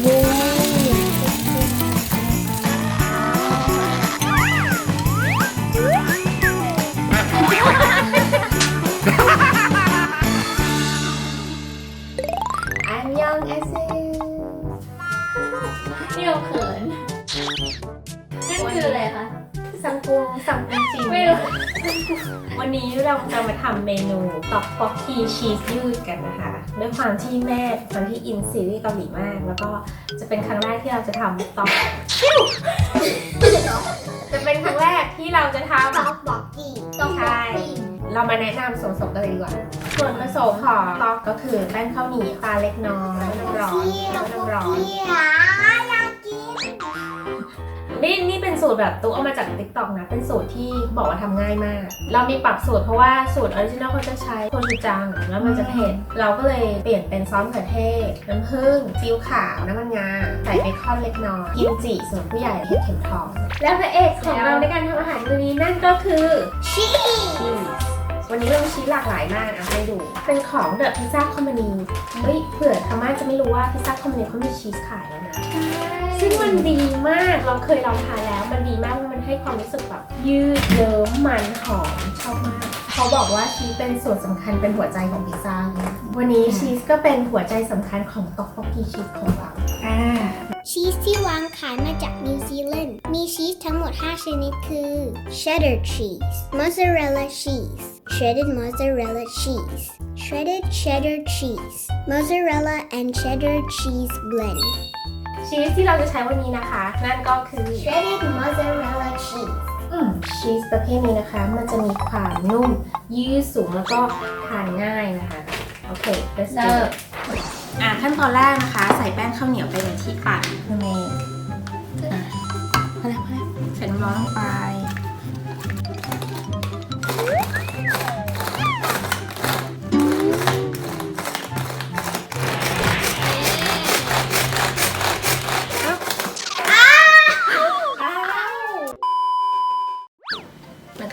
โว้อันย งกุงสังกุงจีนไม่รู้วันนี้เราจะมาทำเมนูต็อกป๊อกคีชีสยืดกันนะคะด้วยความที่แม่เป็นคนที่อินซีรีส์เกาหลีมาก แล้วก็จะเป็นครั้งแรกที่เราจะทำต็อกจะเป็นครั้งแรกที่เราจะทำต๊อกบอกกี้ต๊อกบอกกี้เรามาแนะนำส่วนผสมกันเลยดีกว่า ส่วนผสมของต็อกก็คือแป้งข้าวเหนียวปลาเล็กน้อยน้ำร้อนที่ต๊อกบน้ำอกร้อน นี่นี่เป็นสูตรแบบตุ๊กเอามาจากติ๊กต็อกนะ เป็นสูตรที่บอกว่าทำง่ายมาก เรามีปรับสูตรเพราะว่าสูตรออริจินอลเขาจะใช้โคชูจังแล้วมันจะเผ็ด เราก็เลยเปลี่ยนเป็นซอสมะเขือเทศ น้ำผึ้งซีอิ๊วขาวน้ำมันงา ใส่เบคอนเล็กน้อย กิมจิส่วนผู้ใหญ่เห็ดเข็มทอง แล้วพระเอกของเราในการทำอาหารวันนี้นั่นก็คือ ชีชีส วันนี้เรามีชีสหลากหลายมากอะให้ดู เป็นของเดอะพิซซ่าคอมมานีเฮ้ยเผื่อทาม่าจะไม่รู้ว่าพิซซ่าคอมมานีเขามีชีสขายแล้วนะซึ่งมันดีมากเราเคยลองทานแล้วมันดีมากเพราะมันให้ความรู้สึกแบบยืดเยิ้มมันหอมชอบมาก เขาบอกว่าชีสเป็นส่วนสำคัญเป็นหัวใจของพิซซ่าเลยวันนี้ชีสก็เป็นหัวใจสำคัญของต็อกโบกีชีสของเราอ่าชีสที่วางขายมาจากนิวซีแลนด์มีชีสทั้งหมด 5 ชนิดคือ cheddar cheese mozzarella cheese shredded mozzarella cheese shredded cheddar cheese mozzarella and cheddar cheese blend ชีสที่เราจะใช้วันนี้นะคะ นั่นก็คือ shredded mozzarella cheese อืมชีสประเภทนี้นะคะ มันจะมีความนุ่ม ยืดสูงแล้วก็ทานง่ายนะคะ โอเค let's เริ่ go มอะขั้นตอนแรกนะคะ ใส่แป้งข้าวเหนียวไปในที่ปั่นคือเมย์อะพอแล้วพอแล้วใส่น้ำร้อนลงไป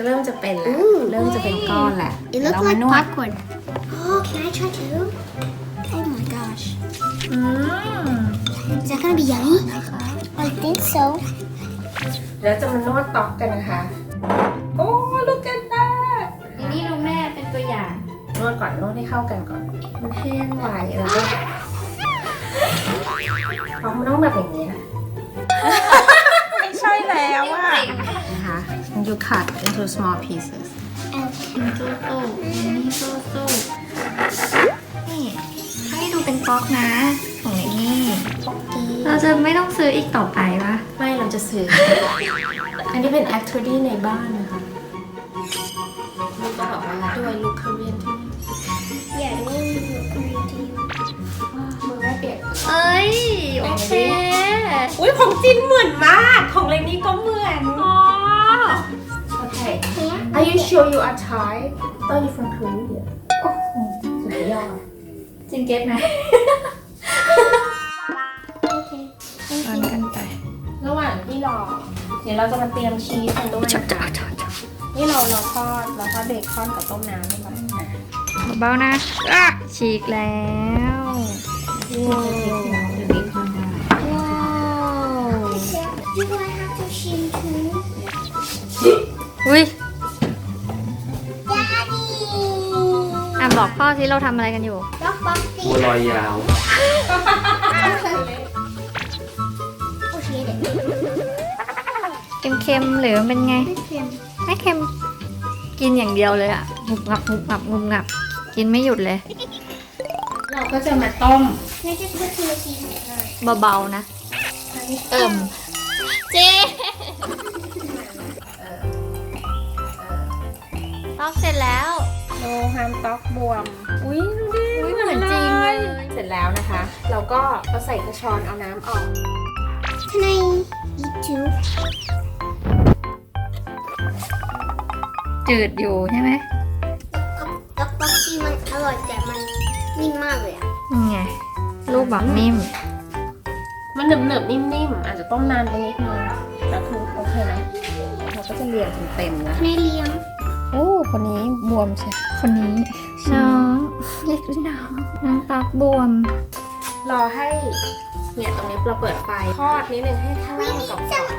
ก็เริ่มจะเป็นแล้ว Ooh เริ่มจะเป็นก้อนแหละ It เดี๋ยว looks เรามา like นวด popcorn oh can I try too oh my gosh อืม is that gonna be yummy นะคะ I think so แล้วจะมานวดต็อกกันนะคะ โอ้ look at that อันนี้ดูแม่เป็นตัวอย่าง นวดก่อนนวดให้เข้ากันก่อน มันแห้งไวแล้วก็เพราะมันต้องแบบอย่างนี้นะ ไม่ใช่แล้วอะนะคะ and you cut into small pieces ตู้ตู้นี่ตู้ตู้นี่ให้ดูเป็นป๊อกนะของนี่ เราจะไม่ต้องซื้ออีกต่อไปปะไม่เราจะซื้อ อันนี้เป็น activity ในบ้านนะคะลูกก็บอกว่าด้วยลูกคาเรียนที่นี่ yeah it will look Korean to you ว้าวมือแม่เปียกเอ้ย โอเค อุ้ยของจินเหมือนมาก ของเลนี่ก็เหมือนอ๋อโอเค yeah Are you sure you are Thai? Thought you from Korea. โอ้โหสุดยอดจินเก็ตไหม okay ตอนกันไประหว่างที่รอ เดี๋ยวเราจะมาเตรียมชีสกันด้วยนะคะนี่เราเราทอดเราทอดเบคอนกับต้มน้ำใช่ไหมเบาๆนะอะฉีกแล้ว ว้าว เราทำอะไรกันอยู่ dog box บัวลอยยาว oh she ate it เค็มๆหรือมันเป็นไงเค็มไม่เค็ม กินอย่างเดียวเลยอะงุบงับงุบงับงุบงับ กินไม่หยุดเลย เราก็จะมาต้ม Can I just put two seasons เบาๆนะเอิ่ม เจ๊ตอกเสร็จแล้ว โลฮามต็อกบวม อุ้ยดูดิอุ๊ยเหมือนจริงเลย เสร็จแล้วนะคะ เราก็เอาใส่กระชอนเอาน้ำออก Can I eat two จืดอยู่ใช่ไหมด็อกบ็อกซี่มันอร่อยแต่มันนิ่มมากเลยอะนี่ไงลูกแบบนิ่ม มันหนึบหนึบๆนิ่มๆ อาจจะต้มนานไปนิดนึงแต่คือโอเคนะ เราก็จะเรียงเต็มๆนะ Can I เลี้ยง โอ้ คนนี้บวมใช่ คนนี้ น้องเรียกน้อง น้องตอกบวม รอให้เนี่ยตรงนี้เราเปิดไฟทอดนิดนึงให้ข้างล่างกรอบๆ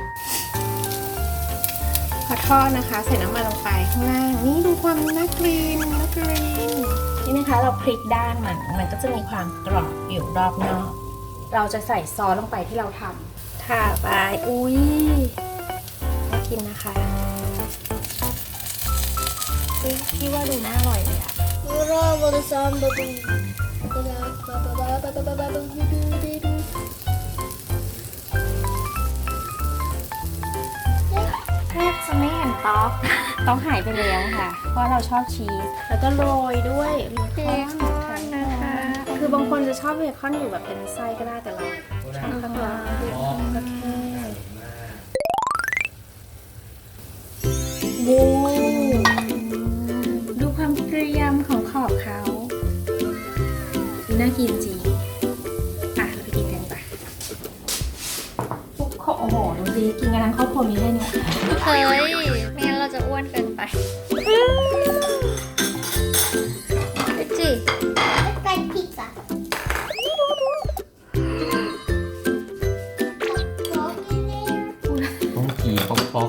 พอทอดนะคะ ใส่น้ำมันลงไปข้างล่างนี่ดูความน่ากรีนน่ากรีนนี่นะคะเราพลิกด้านมันมันก็จะมีความกรอบอยู่รอบนอก เราจะใส่ซอสลงไปที่เราทำท่าไปอุ้ยน่ากินนะคะ เฮ้ยพี่ว่าดูน่าอร่อยเลยอะ Bravo the samba boo. แทบจะไม่เห็นต๊อกต๊อกหายไปแล้วค่ะ เพราะเราชอบชีส แล้วก็โรยด้วยเบคอนนะคะ คือบางคนจะชอบเบคอนอยู่แบบเป็นไส้ก็ได้แต่เรา โอ้โหดูสิกินกันทั้งครอบครัวมีแค่เนี้ยเฮ้ยไม่งั้นเราจะอ้วนเกินไปไปจิ Looks like pizza. Frog in there. ต้องขี่ป๊อกป๊อก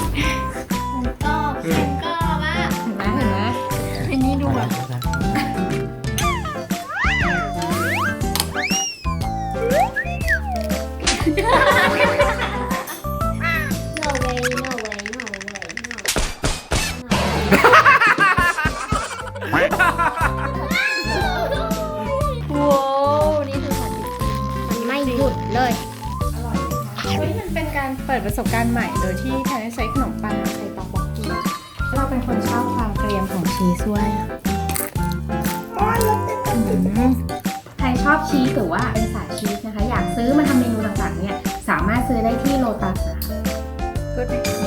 ปิดประสบการณ์ใหม่โดยที่แทนที่ใช้ขนมปังใช้ตอกบอกกี้เราเป็นคนชอบความเกรียมของชีสด้วยอืมใครชอบชีสหรือว่าเป็นสายชีสนะคะ อยากซื้อมาทำเมนูต่างๆเนี่ยสามารถซื้อได้ที่โลตัสนะคะ